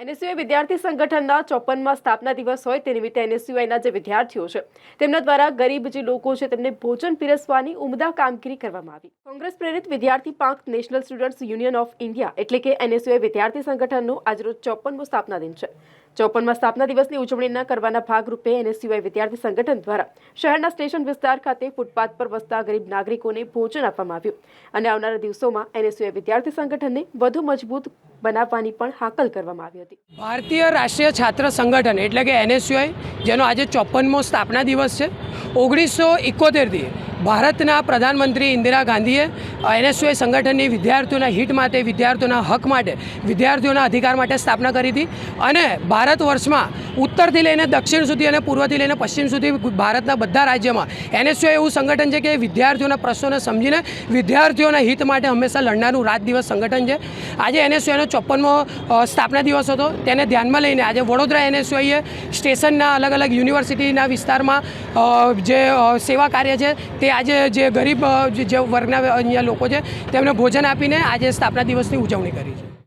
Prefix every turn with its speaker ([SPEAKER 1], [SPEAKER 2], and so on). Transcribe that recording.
[SPEAKER 1] NSUI વિદ્યાર્થી સંગઠનના ચોપનમાં સ્થાપના દિવસ હોય તે નિમિત્તે એનએસયુઆઈના જે વિદ્યાર્થીઓ છે, તેમના દ્વારા ગરીબ જે લોકો છે, તેમને ભોજન પીરસવાની ઉમદા કામગીરી કરવામાં આવી. કોંગ્રેસ પ્રેરિત વિદ્યાર્થી પાંખ national students union of India એટલે કે એનએસયુઆઈ વિદ્યાર્થી સંગઠનનું આજરોજ ચોપનમો સ્થાપના દિન છે. ચોપનમાં સ્થાપના દિવસની ઉજવણી ન કરવાના ભાગરૂપે એનએસયુઆઈ વિદ્યાર્થી સંગઠન દ્વારા શહેરના સ્ટેશન વિસ્તાર ખાતે ફૂટપાથ પર વસતા ગરીબ નાગરિકોને ભોજન આપવામાં આવ્યું. અને આવનારા દિવસોમાં એનએસયુઆઈ વિદ્યાર્થી સંગઠનને વધુ મજબૂત બનાવવાની પણ હાકલ કરવામાં આવી હતી.
[SPEAKER 2] ભારતીય રાષ્ટ્રીય છાત્ર સંગઠન એટલે કે એનએસયુઆઈ, જેનો આજે ચોપનમો સ્થાપના દિવસ છે, ઓગણીસો એકોતેરથી ભારતના પ્રધાનમંત્રી ઇન્દિરા ગાંધીએ એનએસયુએ સંગઠનની વિદ્યાર્થીઓના હિત માટે, વિદ્યાર્થીઓના હક માટે, વિદ્યાર્થીઓના અધિકાર માટે સ્થાપના કરી હતી. અને ભારત વર્ષમાં ઉત્તરથી લઈને દક્ષિણ સુધી અને પૂર્વથી લઈને પશ્ચિમ સુધી ભારતના બધા રાજ્યમાં એનએસયુઆઈ એવું સંગઠન છે કે વિદ્યાર્થીઓના પ્રશ્નોને સમજીને વિદ્યાર્થીઓના હિત માટે હંમેશા લડનારું રાત દિવસ સંગઠન છે. આજે એનએસયુઆઈનો ચોપ્પનમો સ્થાપના દિવસ હતો. તેને ધ્યાનમાં લઈને આજે વડોદરા એનએસયુઆઈએ સ્ટેશનના અલગ અલગ યુનિવર્સિટીના વિસ્તારમાં જે સેવા કાર્ય છે તે આજે જે ગરીબ જે વર્ગના અહીંયા લોકો છે તેમને ભોજન આપીને આજે સ્થાપના દિવસની ઉજવણી કરી છે.